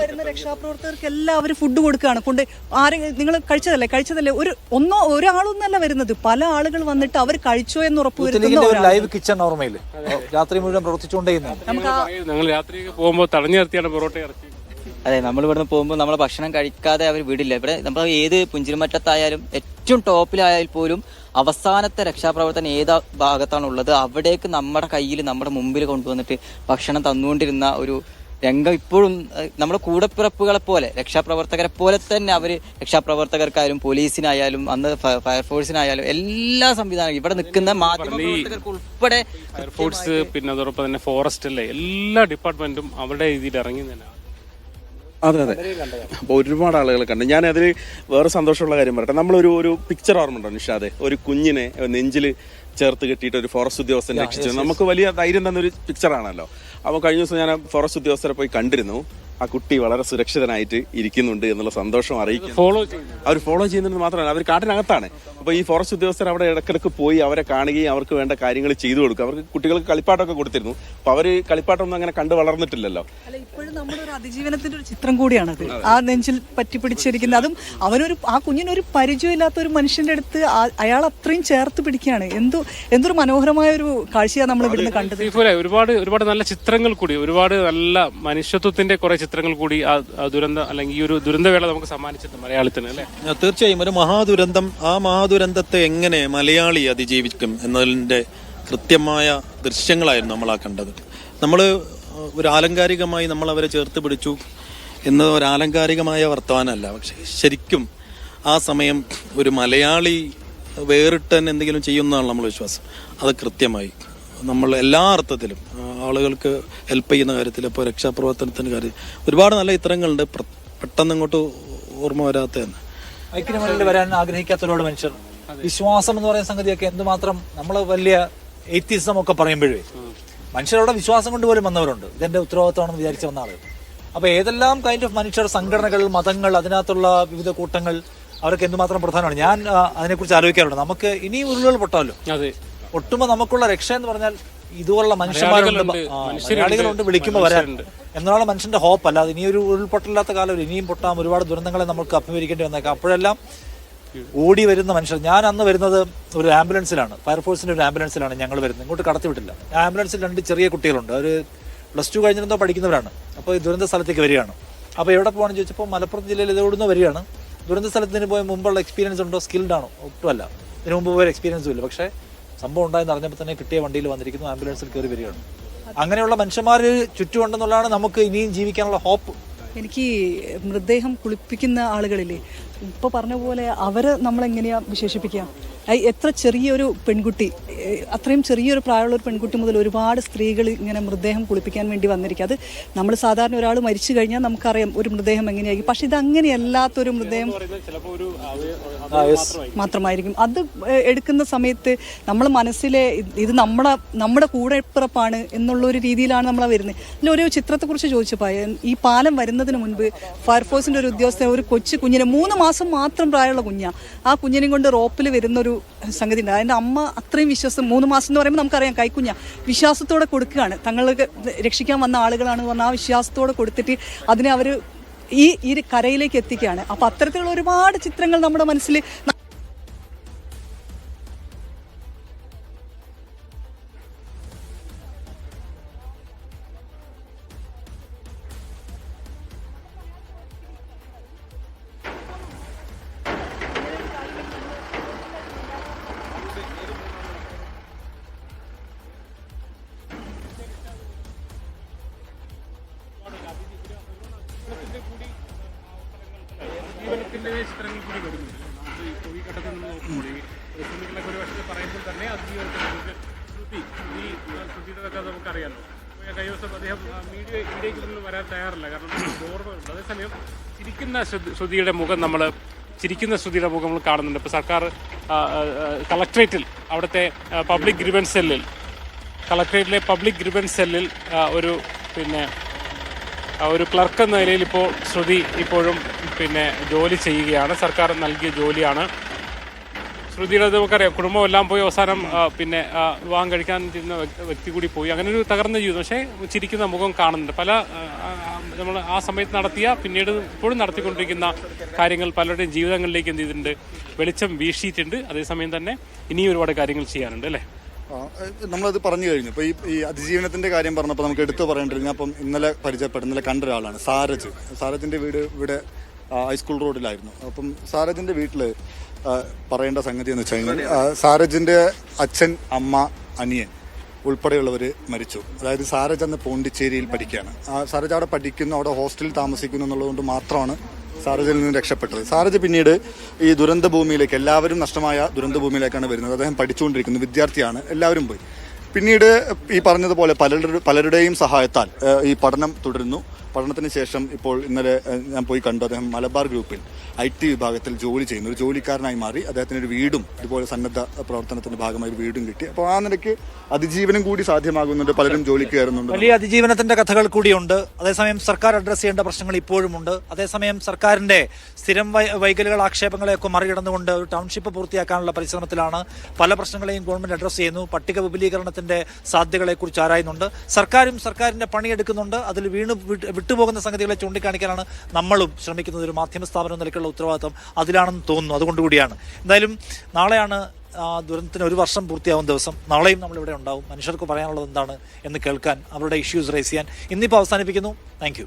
വരുന്ന രക്ഷാപ്രവർത്തകർക്ക് എല്ലാവരും ഫുഡ് കൊടുക്കുകയാണ്. കൊണ്ട് ആരെ നിങ്ങൾ കഴിച്ചതല്ലേ? കഴിച്ചതല്ലേ? ഒരു ഒന്നോ ഒരാളൊന്നല്ല വരുന്നത്. പല ആളുകൾ വന്നിട്ട് അവർ കഴിച്ചോ എന്ന് ഉറപ്പുവരുത്തുന്ന ലൈവ് കിച്ചൺ ഓർമ്മയിൽ രാത്രി മുഴുവൻ പ്രവർത്തിച്ചുകൊണ്ടേയിരുന്നു. ഞങ്ങൾ രാത്രിയൊക്കെ പോകുമ്പോൾ തടഞ്ഞു നിർത്തിയാണ് പൊറോട്ട ഇറച്ചി. അതെ നമ്മൾ ഇവിടുന്ന് പോകുമ്പോൾ നമ്മൾ ഭക്ഷണം കഴിക്കാതെ അവർ വിടില്ല. ഇവിടെ നമ്മൾ ഏത് പുഞ്ചിരിമറ്റത്തായാലും ഏറ്റവും ടോപ്പിലായാൽ പോലും അവസാനത്തെ രക്ഷാപ്രവർത്തനം ഏത് ഭാഗത്താണുള്ളത് അവിടേക്ക് നമ്മുടെ കയ്യിൽ നമ്മുടെ മുമ്പിൽ കൊണ്ടുവന്നിട്ട് ഭക്ഷണം തന്നുകൊണ്ടിരുന്ന ഒരു രംഗം ഇപ്പോഴും നമ്മുടെ കൂടപ്പിറപ്പുകളെ പോലെ രക്ഷാപ്രവർത്തകരെ പോലെ തന്നെ അവർ രക്ഷാപ്രവർത്തകർക്കായാലും പോലീസിനായാലും അന്ന് ഫയർഫോഴ്സിനായാലും എല്ലാ സംവിധാനം ഇവിടെ നിൽക്കുന്ന മാധ്യമ പ്രവർത്തകർക്ക് ഉൾപ്പെടെ ഫയർഫോഴ്സ് പിന്നെ അതോടൊപ്പം തന്നെ ഫോറസ്റ്റ് അല്ലേ എല്ലാ ഡിപ്പാർട്ട്മെന്റും അവരുടെ രീതിയിൽ ഇറങ്ങി തന്നെ. അതെ അതെ. അപ്പോൾ ഒരുപാട് ആളുകൾ കണ്ടു. ഞാൻ അതിൽ വേറെ സന്തോഷമുള്ള കാര്യം പറയട്ടെ. നമ്മളൊരു ഒരു പിക്ചർ ഓർമ്മ ഉണ്ടോ നിഷാദെ? ഒരു കുഞ്ഞിനെ നെഞ്ചിൽ ചേർത്ത് കെട്ടിയിട്ട് ഒരു ഫോറസ്റ്റ് ഉദ്യോഗസ്ഥൻ രക്ഷിച്ചു. നമുക്ക് വലിയ ധൈര്യം തന്നൊരു പിക്ചറാണല്ലോ അപ്പോൾ കഴിഞ്ഞ ദിവസം ഞാൻ ഫോറസ്റ്റ് ഉദ്യോഗസ്ഥരെ പോയി കണ്ടിരുന്നു. ആ കുട്ടി വളരെ സുരക്ഷിതനായിട്ട് ഇരിക്കുന്നുണ്ട് എന്നുള്ള സന്തോഷം അറിയിക്കും ഫോളോ അവർ ഫോളോ ചെയ്യുന്നത് മാത്രമല്ല അവർ കാട്ടിനകത്താണ്. അപ്പോൾ ഈ ഫോറസ്റ്റ് ഉദ്യോഗസ്ഥർ അവിടെ ഇടക്കിടക്ക് പോയി അവരെ കാണുകയും അവർക്ക് വേണ്ട കാര്യങ്ങൾ ചെയ്തു കൊടുക്കും. അവർക്ക് കുട്ടികൾക്ക് കളിപ്പാട്ടൊക്കെ കൊടുത്തിരുന്നു. അപ്പോൾ അവർ കളിപ്പാട്ടൊന്നും അങ്ങനെ കണ്ടു വളർന്നിട്ടില്ലല്ലോ. അല്ല ഇപ്പോഴും നമ്മുടെ ഒരു അതിജീവനത്തിന്റെ ഒരു ചിത്രം കൂടിയാണത് ആ നെഞ്ചിൽ പറ്റി പിടിച്ചിരിക്കുന്ന അതും അവനൊരു ആ കുഞ്ഞിനൊരു പരിചയമില്ലാത്ത ഒരു മനുഷ്യന്റെ അടുത്ത് അയാൾ അത്രയും ചേർത്ത് പിടിക്കുകയാണ്. എന്തോ എന്തൊരു മനോഹരമായ ഒരു കാഴ്ചയാണ് നമ്മൾ ഇവിടുന്ന് കണ്ടത്. ഒരുപാട് ഒരുപാട് നല്ല ചിത്രങ്ങൾ കൂടി ഒരുപാട് നല്ല മനുഷ്യത്വത്തിന്റെ കുറെ ചിത്രങ്ങൾ കൂടി ആ ദുരന്ത ദുരന്തം അല്ലെങ്കിൽ ഈ ഒരു ദുരന്തവേള നമുക്ക് സമ്മാനിച്ചിട്ടുണ്ട് മലയാളത്തിന് അല്ലേ? ആ, തീർച്ചയായും ഒരു മഹാദുരന്തം ആ മഹാദുരന്തത്തെ എങ്ങനെ മലയാളി അതിജീവിക്കും എന്നതിന്റെ കൃത്യമായ ദൃശ്യങ്ങളായിരുന്നു നമ്മൾ ആ കണ്ടത്. നമ്മൾ ഒരു ആലങ്കാരികമായി നമ്മൾ അവരെ ചേർത്ത് പിടിച്ചു എന്നത് ഒരു ആലങ്കാരികമായ വർത്തമാനമല്ല. പക്ഷെ ശരിക്കും ആ സമയം ഒരു മലയാളി വേറിട്ടൻ എന്തെങ്കിലും ചെയ്യുന്നതാണ് നമ്മൾ വിശ്വാസം. അത് കൃത്യമായി. നമ്മൾ എല്ലാ അർത്ഥത്തിലും ആളുകൾക്ക് ഹെൽപ്പ് ചെയ്യുന്ന കാര്യത്തിൽ ഇപ്പോൾ രക്ഷാപ്രവർത്തനത്തിന്റെ കാര്യം ഒരുപാട് നല്ല ഇത്തരങ്ങളുണ്ട്. പെട്ടെന്ന് ഇങ്ങോട്ട് ഓർമ്മ വരാത്തതെന്ന് ഐക്യ വരാൻ ആഗ്രഹിക്കാത്ത ഒരുപാട് മനുഷ്യർ വിശ്വാസം എന്ന് പറയുന്ന സംഗതിയൊക്കെ എന്തുമാത്രം നമ്മൾ വലിയ എയ്ത്തിസം ഒക്കെ പറയുമ്പോഴേ മനുഷ്യരവിടെ വിശ്വാസം കൊണ്ട് പോലും വന്നവരുണ്ട്. ഇതെന്റെ ഉത്തരവാദിത്തമാണെന്ന് വിചാരിച്ച വന്ന ആൾ അപ്പൊ ഏതെല്ലാം കൈൻഡ് ഓഫ് മനുഷ്യർ സംഘടനകൾ മതങ്ങൾ അതിനകത്തുള്ള വിവിധ കൂട്ടങ്ങൾ അവർക്ക് എന്തുമാത്രം പ്രധാനമാണ്? ഞാൻ അതിനെക്കുറിച്ച് ആലോചിക്കാറുണ്ട്. നമുക്ക് ഇനി ഉരുളുകൾ പൊട്ടാമല്ലോ അതെ ഒട്ടുമ്പോ നമുക്കുള്ള രക്ഷ എന്ന് പറഞ്ഞാൽ ഇതുപോലുള്ള മനുഷ്യന്മാരുണ്ട്. മലയാളികളുണ്ട്, വിളിക്കുമ്പോൾ വരാറുണ്ട് എന്നുള്ള മനുഷ്യന്റെ ഹോപ്പ് അല്ലാതെ ഇനി ഒരു ഉരുൾപൊട്ടല്ലാത്ത കാലം ഒരു ഇനിയും പൊട്ടാം ഒരുപാട് ദുരന്തങ്ങളെ നമുക്ക് അഭിമുഖീകരിക്കേണ്ടി വന്നേക്കാം. അപ്പോഴെല്ലാം ഓടി വരുന്ന മനുഷ്യർ. ഞാൻ അന്ന് വരുന്നത് ഒരു ആംബുലൻസിലാണ്. ഫയർഫോഴ്സിന്റെ ഒരു ആംബുലൻസിലാണ് ഞങ്ങൾ വരുന്നത്. ഇങ്ങോട്ട് കടത്തിവിട്ടില്ല വിട്ടില്ല. ആംബുലൻസിൽ രണ്ട് ചെറിയ കുട്ടികളുണ്ട്. അവർ പ്ലസ് ടു കഴിഞ്ഞിരുന്നോ പഠിക്കുന്നവരാണ്. അപ്പോൾ ഈ ദുരന്ത സ്ഥലത്തേക്ക് വരികയാണ്. അപ്പോൾ എവിടെ പോകണമെന്ന് ചോദിച്ചപ്പോൾ മലപ്പുറം ജില്ലയിൽ ഇത് ഇവിടുന്ന് വരികയാണ്. ദുരന്ത സ്ഥലത്തിന് പോയ മുമ്പുള്ള എക്സ്പീരിയൻസ് ഉണ്ടോ? സ്കിൽഡ് ആണോ? ഒട്ടുമല്ല. ഇതിനു മുമ്പ് പോയ എക്സ്പീരിയൻസും ഇല്ല. പക്ഷേ സംഭവം ഉണ്ടായെന്ന് അറിഞ്ഞപ്പോൾ തന്നെ കിട്ടിയ വണ്ടിയിൽ വന്നിരിക്കുന്നു ആംബുലൻസിൽ കയറി വരികയാണ്. അങ്ങനെയുള്ള മനുഷ്യന്മാർ ചുറ്റുമുണ്ടെന്നുള്ളതാണ് നമുക്ക് ഇനിയും ജീവിക്കാനുള്ള ഹോപ്പ് എനിക്ക് മൃതദേഹം കുളിപ്പിക്കുന്ന ആളുകളില്ലേ ഇപ്പൊ പറഞ്ഞ പോലെ അവരെ നമ്മൾ എങ്ങനെയാ വിശേഷിപ്പിക്കുക? എത്ര ചെറിയൊരു പെൺകുട്ടി അത്രയും ചെറിയൊരു പ്രായമുള്ള ഒരു പെൺകുട്ടി മുതൽ ഒരുപാട് സ്ത്രീകൾ ഇങ്ങനെ മൃതദേഹം കുളിപ്പിക്കാൻ വേണ്ടി വന്നിരിക്കുക അത് നമ്മൾ സാധാരണ ഒരാൾ മരിച്ചു കഴിഞ്ഞാൽ നമുക്കറിയാം ഒരു മൃതദേഹം എങ്ങനെയായിരിക്കും. പക്ഷെ ഇത് അങ്ങനെയല്ലാത്തൊരു മൃതദേഹം മാത്രമായിരിക്കും. അത് എടുക്കുന്ന സമയത്ത് നമ്മൾ മനസ്സിലെ ഇത് നമ്മളെ നമ്മുടെ നമ്മുടെ കൂടെ പിറപ്പാണ് എന്നുള്ള ഒരു രീതിയിലാണ് നമ്മളെ വരുന്നത്. അതിൽ ഓരോ ചിത്രത്തെക്കുറിച്ച് ചോദിച്ചപ്പോൾ ഈ പാലം വരുന്നതിന് മുൻപ് ഫയർഫോഴ്സിന്റെ ഒരു ഉദ്യോഗസ്ഥൻ ഒരു കൊച്ചു കുഞ്ഞിനെ മൂന്ന് മാസം മാത്രം പ്രായമുള്ള കുഞ്ഞാണ് ആ കുഞ്ഞിനെയും കൊണ്ട് റോപ്പിൽ വരുന്ന ഒരു സംഗതി ഉണ്ട്. അതിന്റെ അമ്മ അത്രയും വിശ്വാസം മൂന്ന് മാസം എന്ന് പറയുമ്പോൾ നമുക്കറിയാം കൈക്കുഞ്ഞ വിശ്വാസത്തോടെ കൊടുക്കുകയാണ്. തങ്ങൾക്ക് രക്ഷിക്കാൻ വന്ന ആളുകളാണ് പറഞ്ഞാൽ ആ വിശ്വാസത്തോടെ കൊടുത്തിട്ട് അതിനെ അവർ ഈ ഈ കരയിലേക്ക് എത്തിക്കുകയാണ്. അപ്പോൾ അത്തരത്തിലുള്ള ഒരുപാട് ചിത്രങ്ങൾ നമ്മുടെ മനസ്സിൽ ജീവനത്തിന്റെ ചിത്രങ്ങൾ കൂടി വരുന്നുണ്ട് നമുക്ക് ഈ- ഘട്ടത്തിൽ നിന്ന് നോക്കുമ്പോൾ ഈ ഒരു പക്ഷേ പറയുമ്പോൾ തന്നെ അതിജീവനത്തിൽ നമുക്ക് ശ്രുതി ഈ ശ്രുതിയുടെ കഥ ഞാൻ കഴിഞ്ഞ ദിവസം അദ്ദേഹം മീഡിയ മീഡിയയ്ക്ക് മുന്നിൽ വരാൻ തയ്യാറില്ല കാരണം ഓർമ്മയുണ്ട് അതേസമയം ചിരിക്കുന്ന ശ്രുതി- ശ്രുതിയുടെ മുഖം നമ്മൾ ചിരിക്കുന്ന ശ്രുതിയുടെ മുഖം നമ്മൾ കാണുന്നുണ്ട് ഇപ്പോൾ സർക്കാർ കളക്ട്രേറ്റിൽ അവിടുത്തെ പബ്ലിക് ഗ്രിവൻസ് സെല്ലിൽ കളക്ട്രേറ്റിലെ പബ്ലിക് ഗ്രിവൻസ് സെല്ലിൽ ഒരു പിന്നെ ഒരു ക്ലർക്ക് എന്ന നിലയിൽ ഇപ്പോൾ ശ്രുതി ഇപ്പോഴും പിന്നെ ജോലി ചെയ്യുകയാണ്. സർക്കാർ നൽകിയ ജോലിയാണ്. ശ്രുതിയുടെ നമുക്കറിയാം. കുടുംബം എല്ലാം പോയി അവസാനം പിന്നെ വിവാഹം കഴിക്കാൻ ഇരുന്ന വ്യക്തി- കൂടി പോയി. അങ്ങനെ ഒരു തകർന്ന ജീവിതം. പക്ഷേ ചിരിക്കുന്ന മുഖം കാണുന്നുണ്ട്. പല നമ്മൾ ആ സമയത്ത് നടത്തിയ പിന്നീട് ഇപ്പോഴും നടത്തിക്കൊണ്ടിരിക്കുന്ന കാര്യങ്ങൾ പലരുടെയും ജീവിതങ്ങളിലേക്ക് എന്ത് ചെയ്തിട്ടുണ്ട്? വെളിച്ചം വീശിയിട്ടുണ്ട്. അതേസമയം തന്നെ ഇനിയും ഒരുപാട് കാര്യങ്ങൾ ചെയ്യാനുണ്ട് അല്ലേ? നമ്മളത് പറഞ്ഞു കഴിഞ്ഞു. ഇപ്പോൾ ഈ അതിജീവനത്തിന്റെ കാര്യം പറഞ്ഞപ്പോൾ നമുക്ക് എടുത്തു പറയേണ്ടത് ഞാൻ അപ്പം ഇന്നലെ പരിചയപ്പെട്ട ഇന്നലെ കണ്ട ഒരാളാണ് സാരജ്. സാരജിന്റെ വീട് ഇവിടെ ഹൈസ്കൂൾ റോഡിലായിരുന്നു അപ്പം സാരജിന്റെ വീട്ടിൽ പറയേണ്ട സംഗതി എന്ന് വെച്ച് കഴിഞ്ഞാൽ ആ, സാരജിന്റെ അച്ഛൻ അമ്മ അനിയൻ ഉൾപ്പെടെയുള്ളവർ മരിച്ചു. അതായത് സാരജ് അന്ന് പോണ്ടിച്ചേരിയിൽ പഠിക്കുകയാണ്. സാരജ് അവിടെ പഠിക്കുന്നു അവിടെ ഹോസ്റ്റലിൽ താമസിക്കുന്നു എന്നുള്ളതുകൊണ്ട് മാത്രമാണ് സാരജിൽ നിന്ന് രക്ഷപ്പെട്ടത്. സാരജ് പിന്നീട് ഈ ദുരന്ത ഭൂമിയിലേക്ക് എല്ലാവരും നഷ്ടമായ ദുരന്ത ഭൂമിയിലേക്കാണ് വരുന്നത്. അദ്ദേഹം പഠിച്ചുകൊണ്ടിരിക്കുന്നു വിദ്യാർത്ഥിയാണ് എല്ലാവരും പോയി. പിന്നീട് ഈ പറഞ്ഞതുപോലെ പലരുടെ പലരുടെയും സഹായത്താൽ ഈ പഠനം തുടരുന്നു. പഠനത്തിന് ശേഷം ഇപ്പോൾ ഇന്നലെ ഞാൻ പോയി കണ്ടു അദ്ദേഹം മലബാർ ഗ്രൂപ്പിൽ ഐ ടി വിഭാഗത്തിൽ ജോലി ചെയ്യുന്ന ഒരു ജോലിക്കാരനായി മാറി. അദ്ദേഹത്തിന് ഒരു വീടും ഇതുപോലെ സന്നദ്ധ പ്രവർത്തനത്തിന്റെ ഭാഗമായി ഒരു വീടും കിട്ടി. അപ്പോൾ ആ നിലയ്ക്ക് അതിജീവനം കൂടി സാധ്യമാകുന്നുണ്ട്. പലരും ജോലിക്ക് കയറുന്നുണ്ട്. വലിയ അതിജീവനത്തിന്റെ കഥകൾ കൂടിയുണ്ട്. അതേസമയം സർക്കാർ അഡ്രസ് ചെയ്യേണ്ട പ്രശ്നങ്ങൾ ഇപ്പോഴുമുണ്ട്. അതേസമയം സർക്കാരിന്റെ സ്ഥിരം വൈകലുകൾ ആക്ഷേപങ്ങളെയൊക്കെ മറികടന്നുകൊണ്ട് ഒരു ടൗൺഷിപ്പ് പൂർത്തിയാക്കാനുള്ള പരിശ്രമത്തിലാണ് പല പ്രശ്നങ്ങളെയും ഗവൺമെന്റ് അഡ്രസ് ചെയ്യുന്നു. പട്ടിക വിപുലീകരണത്തിന്റെ സാധ്യതകളെക്കുറിച്ച് ആരായുന്നുണ്ട്. സർക്കാരും സർക്കാരിന്റെ പണിയെടുക്കുന്നുണ്ട്. അതിൽ വീണ് വിട്ടുപോകുന്ന സംഗതികളെ ചൂണ്ടിക്കാണിക്കാനാണ് നമ്മളും ശ്രമിക്കുന്നത്. ഒരു മാധ്യമ സ്ഥാപനം നിലയ്ക്കുള്ള ഉത്തരവാദിത്വം അതിലാണെന്ന് തോന്നുന്നു. അതുകൊണ്ടുകൂടിയാണ്. എന്തായാലും നാളെയാണ് ദുരന്തത്തിന് ഒരു വർഷം പൂർത്തിയാവുന്ന ദിവസം. നാളെയും നമ്മളിവിടെ ഉണ്ടാവും. മനുഷ്യർക്ക് പറയാനുള്ളത് എന്താണ് എന്ന് കേൾക്കാൻ അവരുടെ ഇഷ്യൂസ് റേസ് ചെയ്യാൻ. ഇന്നിപ്പോൾ അവസാനിപ്പിക്കുന്നു. താങ്ക്